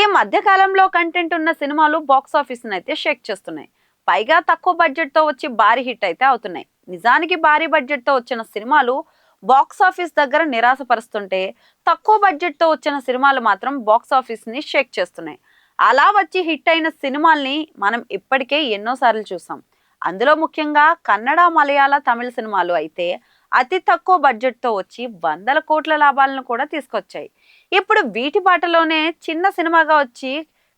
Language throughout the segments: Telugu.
ఈ మధ్యకాలంలో కంటెంట్ ఉన్న సినిమాలు బాక్స్ ఆఫీస్ని అయితే షేక్ చేస్తున్నాయి. పైగా తక్కువ బడ్జెట్తో వచ్చి భారీ హిట్ అయితే అవుతున్నాయి. నిజానికి భారీ బడ్జెట్తో వచ్చిన సినిమాలు బాక్స్ ఆఫీస్ దగ్గర నిరాశపరుస్తుంటే తక్కువ బడ్జెట్తో వచ్చిన సినిమాలు మాత్రం బాక్స్ ఆఫీస్ని షేక్ చేస్తున్నాయి. అలా వచ్చి హిట్ అయిన సినిమాల్ని మనం ఇప్పటికే ఎన్నోసార్లు చూసాం. అందులో ముఖ్యంగా కన్నడ మలయాళ తమిళ సినిమాలు అయితే అతి తక్కువ బడ్జెట్తో వచ్చి వందల కోట్ల లాభాలను కూడా తీసుకొచ్చాయి. ఇప్పుడు వీటి బాటలోనే చిన్న సినిమాగా వచ్చి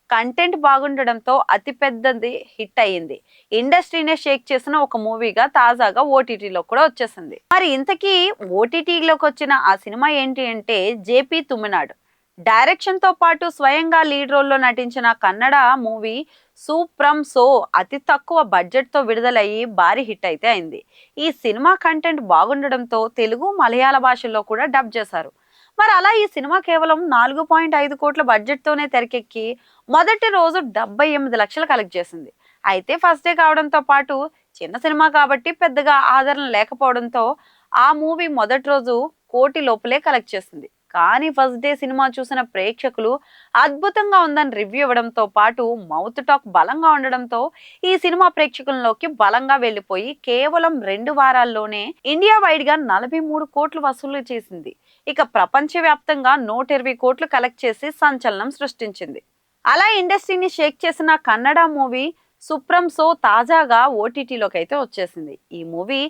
కంటెంట్ బాగుండడంతో అతి పెద్దది హిట్ అయ్యింది. ఇండస్ట్రీనే షేక్ చేసిన ఒక మూవీగా తాజాగా ఓటీటీలో కూడా వచ్చేసింది. మరి ఇంతకీ ఓటీటీలోకి వచ్చిన ఆ సినిమా ఏంటి అంటే జేపీ తుమ్మినాడు. డైరెక్షన్తో పాటు స్వయంగా లీడ్ రోల్లో నటించిన కన్నడ మూవీ సూప్రమ్ సో అతి తక్కువ బడ్జెట్తో విడుదలయ్యి భారీ హిట్ అయితే అయింది. ఈ సినిమా కంటెంట్ బాగుండడంతో తెలుగు మలయాళ భాషల్లో కూడా డబ్ చేశారు. మరి అలా ఈ సినిమా కేవలం నాలుగు పాయింట్ ఐదు కోట్ల బడ్జెట్తోనే తెరకెక్కి మొదటి రోజు డెబ్బై ఎనిమిది లక్షలు కలెక్ట్ చేసింది. అయితే ఫస్ట్ డే కావడంతో పాటు చిన్న సినిమా కాబట్టి పెద్దగా ఆదరణ లేకపోవడంతో ఆ మూవీ మొదటి రోజు కోటి లోపలే కలెక్ట్ చేసింది. కానీ ఫస్ట్ డే సినిమా చూసిన ప్రేక్షకులు అద్భుతంగా ఉందని రివ్యూ ఇవ్వడంతో పాటు మౌత్ టాక్ బలంగా ఉండడంతో ఈ సినిమా ప్రేక్షకుల్లోకి బలంగా వెళ్ళిపోయి కేవలం రెండు వారాల్లోనే ఇండియా వైడ్గా నలభై మూడు కోట్లు వసూలు చేసింది. ఇక ప్రపంచవ్యాప్తంగా నూట ఇరవై కోట్లు కలెక్ట్ చేసి సంచలనం సృష్టించింది. అలా ఇండస్ట్రీని షేక్ చేసిన కన్నడ మూవీ సుప్రం సో తాజాగా ఓటీటీలోకి అయితే వచ్చేసింది. ఈ మూవీ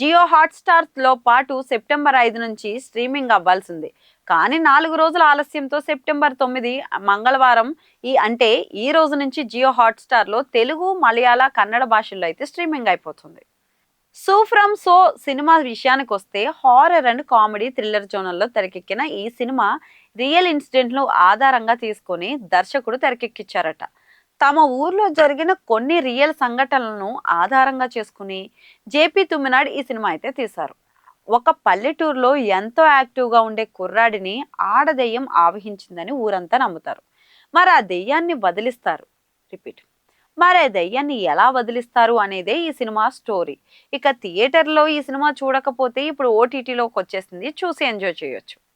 జియో హాట్స్టార్స్లో పాటు సెప్టెంబర్ ఐదు నుంచి స్ట్రీమింగ్ అవ్వాల్సింది. కానీ నాలుగు రోజుల ఆలస్యంతో సెప్టెంబర్ తొమ్మిది మంగళవారం ఈ అంటే ఈ రోజు నుంచి జియో హాట్స్టార్లో తెలుగు మలయాళ కన్నడ భాషల్లో అయితే స్ట్రీమింగ్ అయిపోతుంది. సూఫ్రమ్ సో సినిమా విషయానికి వస్తే హారర్ అండ్ కామెడీ థ్రిల్లర్ జోనల్లో తెరకెక్కిన ఈ సినిమా రియల్ ఇన్సిడెంట్లు ఆధారంగా తీసుకొని దర్శకుడు తెరకెక్కించారట తమ ఊర్లో జరిగిన కొన్ని రియల్ సంఘటనలను ఆధారంగా చేసుకుని జేపీ తుమ్మినాడు ఈ సినిమా అయితే తీశారు. ఒక పల్లెటూరులో ఎంతో యాక్టివ్గా ఉండే కుర్రాడిని ఆడదెయ్యం ఆవహించిందని ఊరంతా నమ్ముతారు. మరి ఆ దెయ్యాన్ని వదిలిస్తారు. రిపీట్. మరి ఆ దెయ్యాన్ని ఎలా వదిలిస్తారు అనేదే ఈ సినిమా స్టోరీ. ఇక థియేటర్లో ఈ సినిమా చూడకపోతే ఇప్పుడు ఓటీటీలోకి వచ్చేసింది చూసి ఎంజాయ్ చేయొచ్చు.